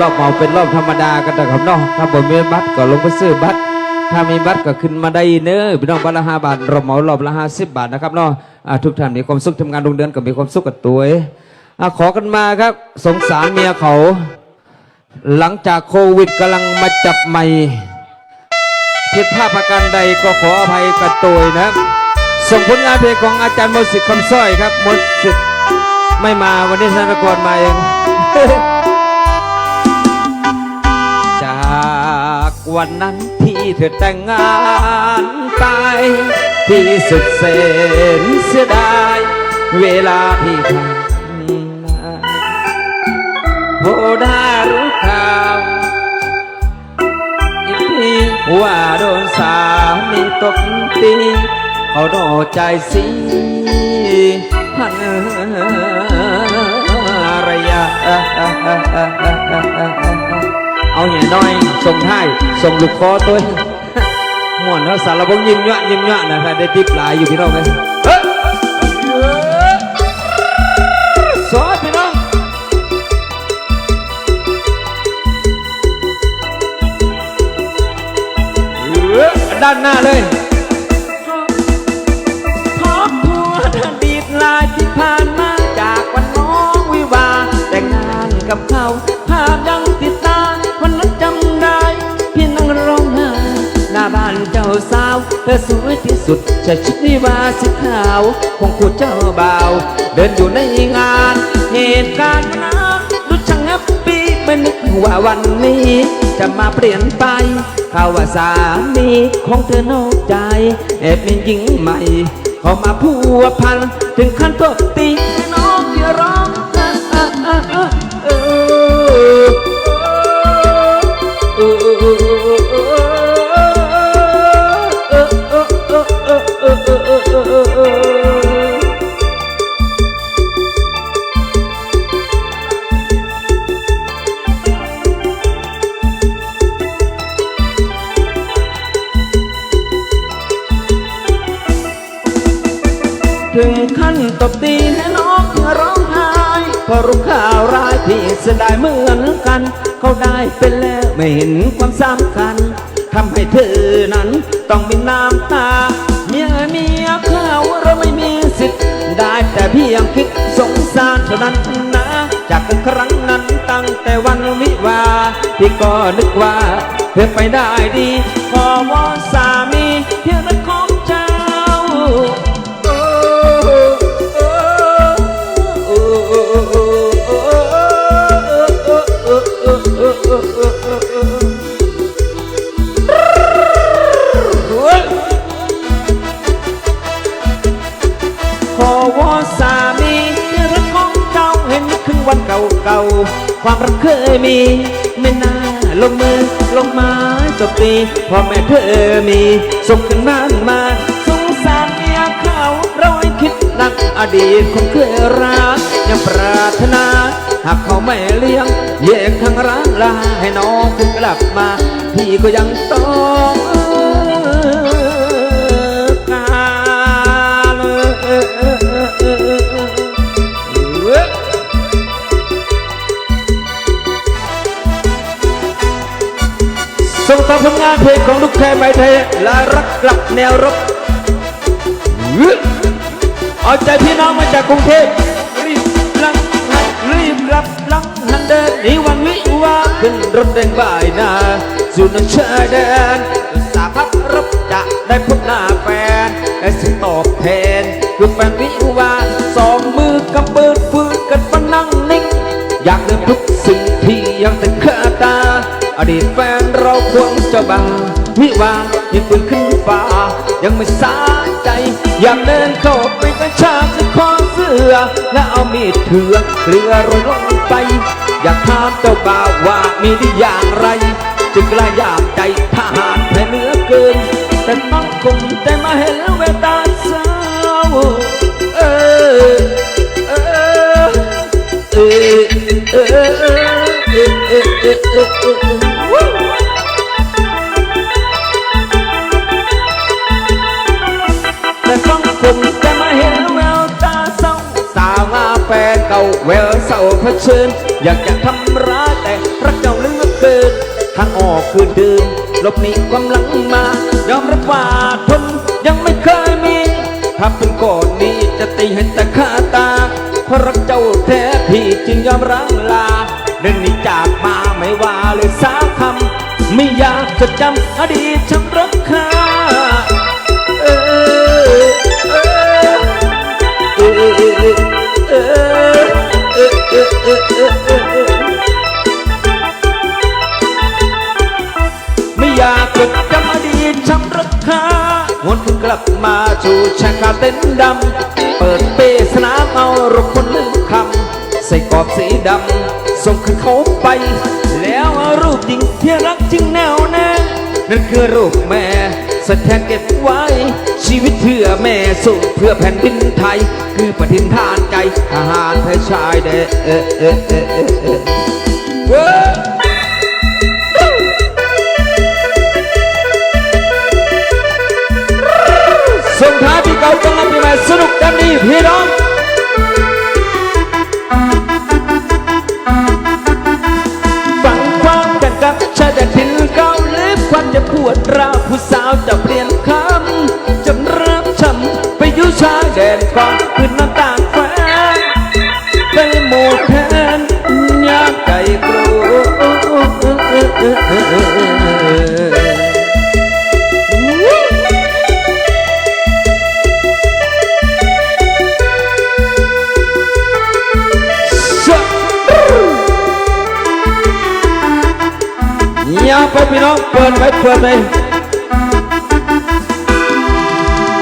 รอบเหมาเป็นรอบธรรมดากันแต่ครับเนาะถ้าบ่มีบัตรก็ลงไปซื้อบัตรถ้ามีบัตรก็ขึ้นมาได้เนอพี่น้องบัตรละห้าบาทรอบเหมารอบละห้าสิบบาทนะครับเนาะอ่าทุกท่านมีความสุขทำงานโรงเรียนก็มีความสุขกับตัวเองขอกันมาครับสงสารเมียเขา หลังจากโควิดกำลังมาจับใหม่ผิดพลาดประการใดก็ขออภัยกับตัวนะส่งผลงานเพลงของอาจารย์มนสิทธิ์คำสร้อยครับมนสิทธิ์ไม่มาวันนี้ธนกรมาเอง วันนั้นที่เธอแต่งงานไปที่สุดเสนเสียดาย เวลาที่ผ่านมาโบได้รู้ข่าวอีกทีว่าโดนสามีตบตีเขาโดนใจสิพันระยะ เอาอย่างน้อยส่งท้ายส่งลูกคอตัวเองม่วนแล้วสารพงยิ้มเยอะยิ้มเยอะนะใครได้ติปหลายอยู่พี่น้องเลยเฮ้ยสอพี่น้องด้านหน้าเลย ธอสวยที่สุดใส่ชุดวิวาสีขาวของคูดเจ้าบ่าว เดินอยู่ในงาน เหตุการณ์นั้นดูช่างแฮปปี้ไม่นึกว่าวันนี้ จะมาเปลี่ยนไปเขาว่าสามีของเธอนอกใจแอบมีหญิงใหม่ เขามาพัวพันถึงขั้นตบตี ตบตีให้น้องร้องไห้เพอรู้ข่าวร้ายที่เสียดายเหมือนกัน เขาได้เป็นแล้วไม่เห็นความสำคัญทำให้เธอนั้นต้องมีน้ำตา เมียเมียเขาเราไม่มีสิทธิ์ ได้แต่เพียงคิดสงสารเท่านั้นนะ จากครั้งนั้นตั้งแต่วันวิวา พี่ก็นึกว่า เธอไปได้ดี ขอวอน ความรักเคยมี ไม่น่าลงมือลงไมาจบตีพ่อแม่เธอมีส่งกันบ้านมาสงสารเมียเขาเราคิดหนักอดีตคนเคยรักยังปรารถนาหากเขาไม่เลี้ยงแยกทางร้างลาให้น้องคุณกลับมา พี่ก็ยังต้อง ส่งต่อผลงานเพลงของลูกแพรไม้ไทยและรักกลับแนวรบเอาใจพี่น้องมาจากกรุงเทพรีบลังหันรีบรับลังหันเดินหนีวันวิวาขึ้นรถแดงบ่ายหน้าสู่นันชายแดนสาพับรับจะได้พบหน้าแฟนไอ้สิ่งตอบแทนคือแฟนวิวาสองมือกำเบิดฟืนกันมานั่งนิ่ง อยากลืมทุกสิ่งที่ยังติดคาตา อดีตแฟน ควงเจ้าบังมิวางยิงปืนขึ้นฟ้า ยังไม่สาใจ อยากเดินเข้าไปกระชากจะขอเสือและเอามีดเถือเรือรยลงไป อยากถามเจ้าบ่าวว่ามีดีอย่างไร จึงกระยามใจทหารแพ้เนื้อเกิน แต่ต้องคงแต่มาเห็นเวตาเศร้าเออเออเออเออเออเออเออ แต่ต้องคงจะมาเห็นแววตาเศร้าสาวงาแฟนเก่าแววเศร้าเผชิญ อยากจะทำร้ายแต่รักเจ้าคืนดื่มลบหนีความหลังมา ยอมรับว่าทนยังไม่เคยมี ถ้าเป็นก่อนนี้จะตีให้แต่ขาตาเพราะรักเจ้าแท้พี่จึงยอมรังลาเดินหนีจากมาไม่ว่าเลยสักคำไม่อยากจะจำอดีตช้ำรักค่า อยากจดจำอดีตช้ำราคาวนกลับมาสู่ชาคาเต็นดำ เปิดเปสนามเอารถคนลืมคำ ใส่กรอบสีดำ ส่งคืนเขาไป แล้วรูปจริงที่รักจริงแน่วแน่นั่นคือรูปแม่สแทนเก็บไว้ ชีวิตเพื่อแม่สู้เพื่อแผ่นดินไทย คือปฏินทานใจทหารไทยชายเด้อ วยาไปพี่น้องเปิดไปเปิดไป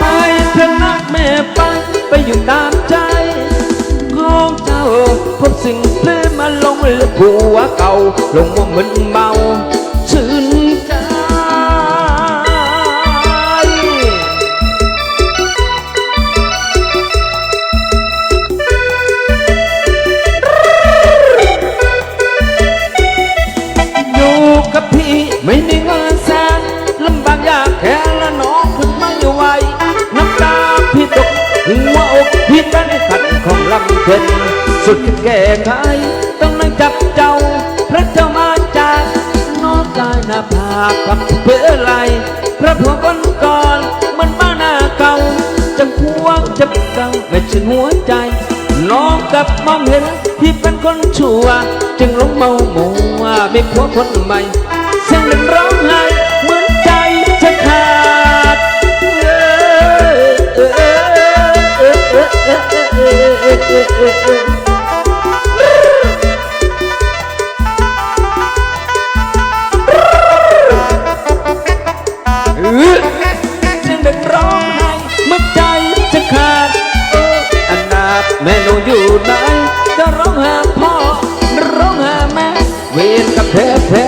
ไปเถอะนะแม่ไปไปอยู่ตามใจ ของเจ้าพบสิ่งเพลมาลงและผัวเก่าลงว่ามึนเมา เค็นสุดแก่ไขต้องนั่งจับเจ้า พระเจ้ามาจากน้องกายหน้าผากกับเพื่ออะไรพระผัวคนก่อนมันบ้าหน้าเก่าจะพวงจะกังไม่ใช่หัวใจ น้องกับมองเห็นที่เป็นคนชั่ว จึงหลงเมาหมัวมีผัวคนใหม่ อเออเออเออเออเออเสียงดังร้องไห้เมือนใจจะขาดเอออันนาบแม่หนูอยู่ไหนจะร้องหาพ่อ ร้องหาแม่ เวรกับแพ้แพ้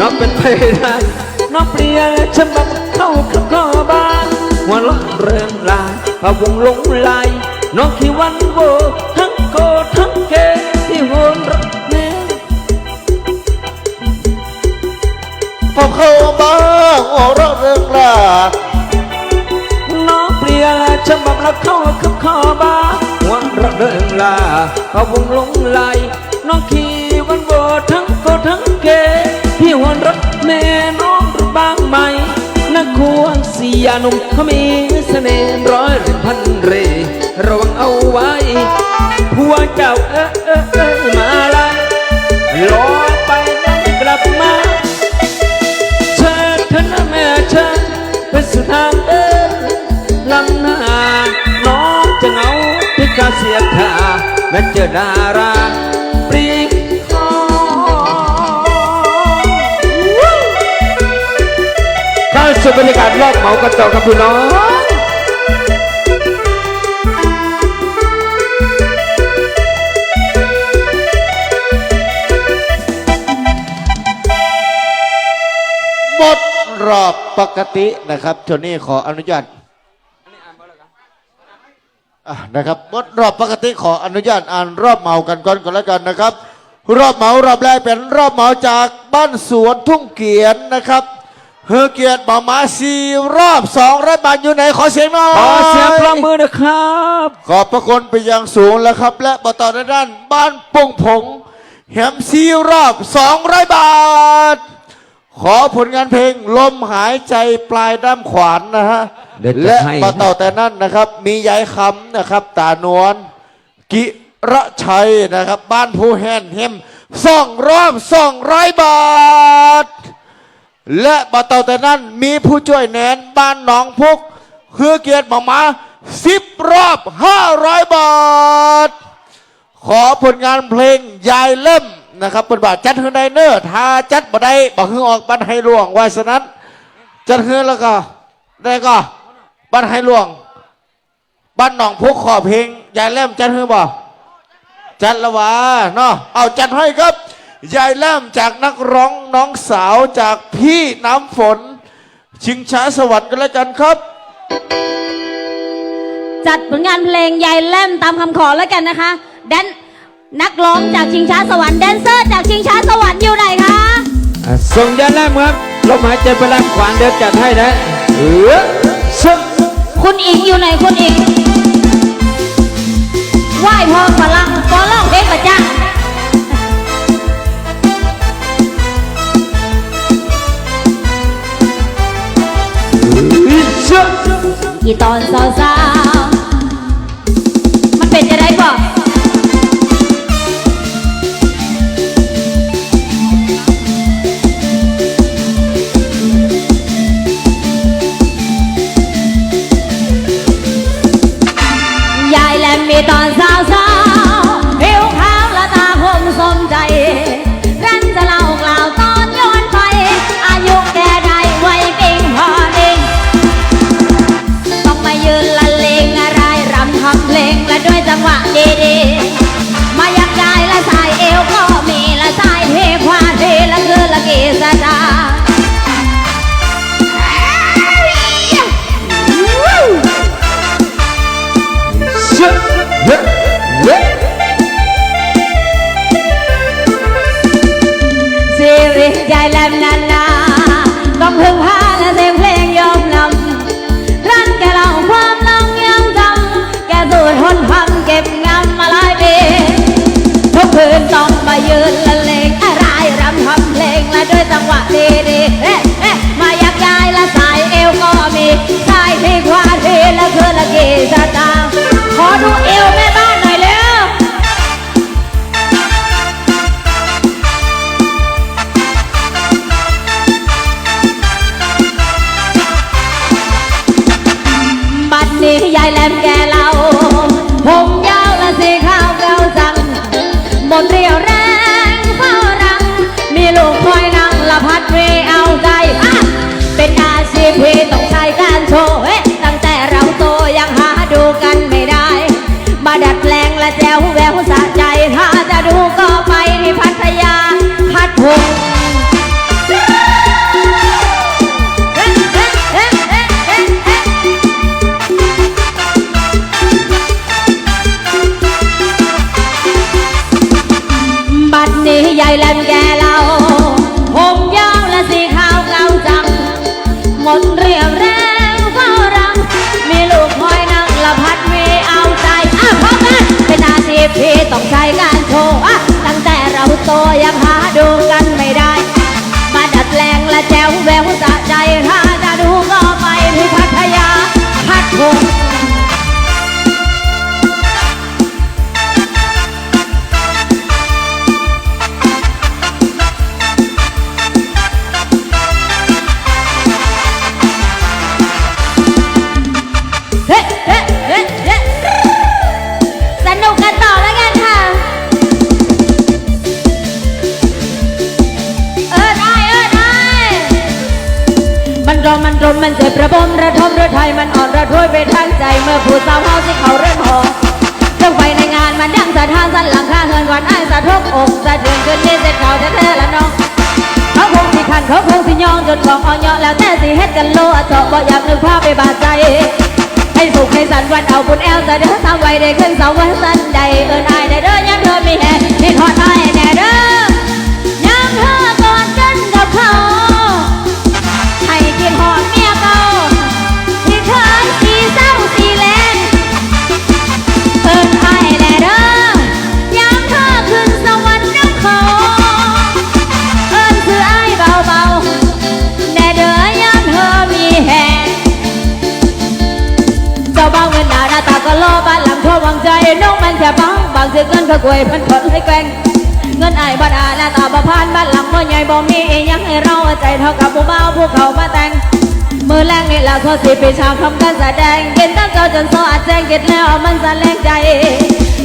น้องเป็นไปได้น้องเปลี่ยนฉบับเข้าข้าข้อบานหัวเราะเรื่องลายพะวง ล้วเข้าคับคอบานหัวเระเริงลาเขาวงลงไหลน้องขี่วันโวทั้งโกทั้งเกที่หัวรักแม่น้องรู้บ้างไหมนักควงเสียนุ่มเขามีเสน่ห์ร้อยเรพันเรระวังเอาไว้ผัวเจ้าเออเออเออมา แม้เจอดาราปรีกคอเข้าสู่บรรยากาศรอบเหมากันต่อครับพี่น้องหมดรอบปกตินะครับโทนี่ขออนุญาตอะ นะครับหมดรอบปกติขออนุญาตอ่านรอบเหมากันก่อนก่อนแล้วกันนะครับ รอบเหมารอบแรกเป็นรอบเหมาจากบ้านสวนทุ่งเกียนนะครับเฮอเกียรติบ่ามาซีรอบสองร้อยบาทอยู่ไหนขอเสียงหน่อยขอเสียงปรบมือนะครับ ขอบพระคุณไปยังสูงแล้วครับ และบต่อด้านบ้านปงผงแหมซีรอบ200บาท ขอผลงานเพลงลมหายใจปลายด้ามขวานนะฮะ เดี๋ยวจะและให้ต่อต่อแต่นั้นนะครับ มียายคำนะครับ ตานวลกิระชัยนะครับ บ้านผู้แฮนเฮมสองรอบสองร้อยบาท และบัตเต่าแต่นั้นมีผู้ช่วยแนนบ้านหนองพุกคือเกียรติหมามาสิบรอบห้าร้อยบาท ขอผลงานเพลงยายเล่มนะครับเป็นบาทจัดเฮือไดเนอร์ถ้าจัดบ่ได้บอกฮือออกบันให้หลวงไว้ฉะนั้น จัดเฮือแล้วก็ ได้ก็ บันให้หลวง บ้านหนองพุกขอเพลงยายเล่มจัดฮือบ่จัดละวะเนาะเอาจัดให้ครับยายเล่มจากนักร้องน้องสาวจากพี่น้ำฝน ชิงช้าสวรรค์กันแล้วกันครับ จัดผลงานเพลงยายแล่มตามคำขอแล้วกันนะคะแดนนักร้องจากชิงช้าสวรรค์แดนเซอร์จากชิงช้าสวรรค์อยู่ไหนคะอะส่งยาแลมครับลมหายใจไปแล้วขวานเดี๋ยวจัดให้นะเออซึ่ง คุณอิงอยู่ไหนคุณอิงไหว้พ่อพลังก็ร้องเพลงประจังซึ่งอีตอนสาวๆมันเป็นจะได้บอก မေတ္တာစားစား ใจแลมนานาต้องพึ่งพาและเสียงเพลงยอมนำรันแกเล่าความลองยังจำแกสูดทนทำเก็บงำมาหลายปีทุกคืนต้องมายืนละเลงอะไรรำทำเพลงและด้วยจังหวะดีๆ มแกเล่า ไฟมันอ่อนระทวยไปทางใจ เมื่อผู้สาวเฮาที่เขาเริ่มหอเครื่องไฟในงานมันดังสะท้านสันหลังคาเฮือนก่อนอ้ายสะทบอกสะเทือนเกินนี้เสร็จเก่าแท้ๆละน้องเขาคงสิขันเขาคงสิยองจนของอ่อนยาะแล้วแต่สิเฮ็ดกันโลอะเจาะบ่อยากนึกภาพไปบาดใจให้สุขให้สันวันเอาบุญแอลจะเด้อสามไว้ได้ขึ้นสาวันสันใดเอินอายได้เด้อยังเธอมีแห่นี่ทอดอายแน่ื้อกวยเพิ่นกดให้แกล้งเงินไอ้ายบ่ได้หน้าตาบ่ผ่านบ้านหลังบ่ใหญ่บ่มีอีหยังให้เราใจเท่ากับผู้บ่าวผู้เขามาแต่งมือแรงนี่แหละเขาสิไปฉากทำการแสดงกินตั้งเจ้าจนสอาดแจ้งกินแล้วมันสะแลงใจ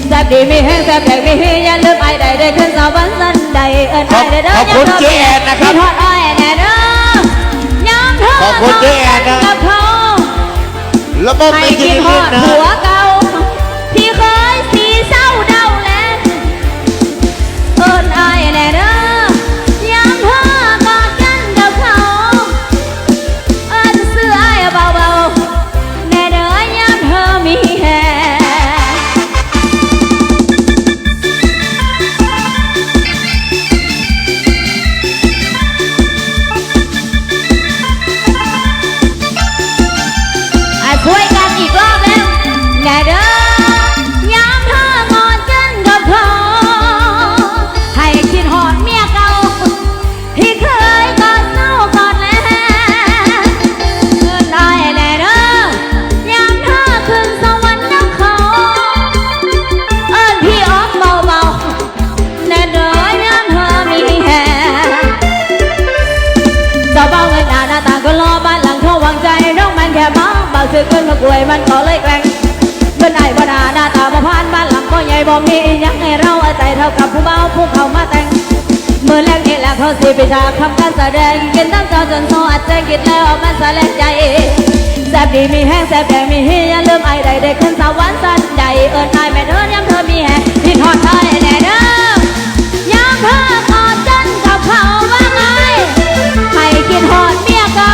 แซ่บดีมีแห้งแซ่บแพงมีเฮอย่าลืมไอ้ใดได้ขึ้นสาวรรค์สันใดเอิ้นไอ้ได้เด้อขอบคุณเจ๊แอนนะครับทอดอ้อยแน่เด้อยามเธอขอบคุณเจแอนนะกับเขาแล้วก็ไม่กินนฮขึ้อนนะ บางซื้อเกินมากวยมันก็เลยแกล้งเงินไอ้บ่ดาหน้าตาบ่ผ่านบ้านหลังก็ใหญ่บ่มีอีหยังให้เราเอาใจเท่ากับผู้เบาผู้เขามาแต่งเมื่อแรกนี่แหละเขาสิไปฉากทำการแสดงกินตั้งเจ้าจนโซอาจจะคิดแล้วมันสะแลงใจแซ่บดีมีแห้งแซ่บแดงมีเฮียลืมไอ้ใดได้ขึ้นสวรรค์สันใดเอิญไอ้แม่เธอย้ำเธอมีแฮงที่ทอดไทยแน่เด้อยามเธอกอดกันกับเขาว่าไงให้กินหอดเมียเก่า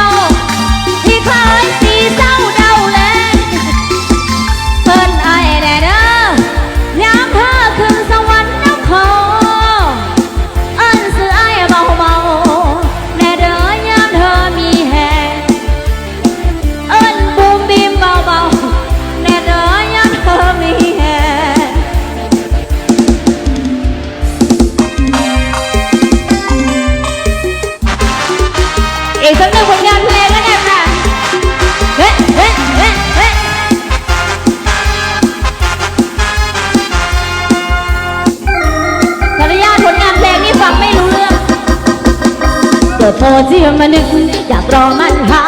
เกิดโพที่มานึกอยากรอมันหา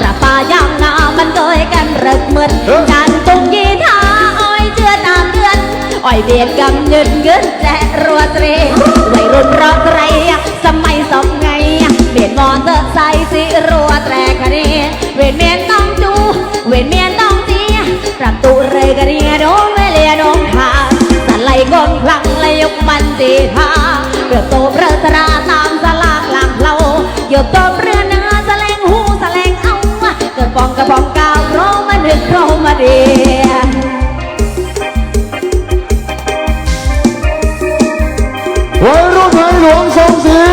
ประปายามนามันโดยกันเริกเหมือนการตรงยีทาอ้อยเจือตามเดือนอ้อยเบียดกำเงินเงินแจรัวเตรวัยรุ่นรอไกรสมัยสองไงเปลี่ยนมอเตอร์ไซค์สิรัวแตรกันนี่เวียนเมียนต้องจูเวียนเมียนต้องจีปรับตูเรยกันนี่โดนเวเลียโดนทางสไลกนคลังและยกมันตีพาเกือบโตเรือตราาเกือบโตเรือนื้อแสลงหูแสลงเอาเกิดปองกระปองกาวโครมาดึกโครมาเดียวัยรุ่นไทยหลวงส่งเสีย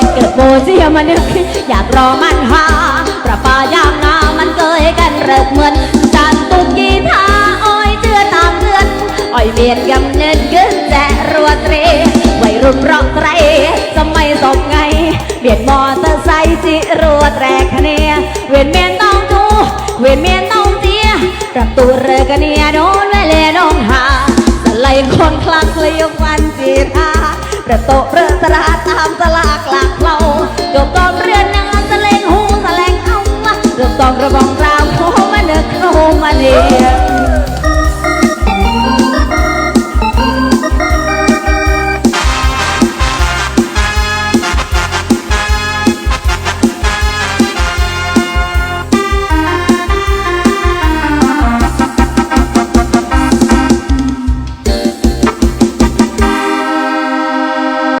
งเกิดโบเสียมันนึกอยากรอมันหาประปายามนามันเกยกันเริกเหมือน บียดกำเนิดเกินแจรัวเตรวัยรุ่นรอกไตรสมัยสมไง เบียดมอเตอร์ไซค์สิรัวแตรคเนียเวียนเมียนต้องทูเวียนเมียนต้องเจียประตูเรือ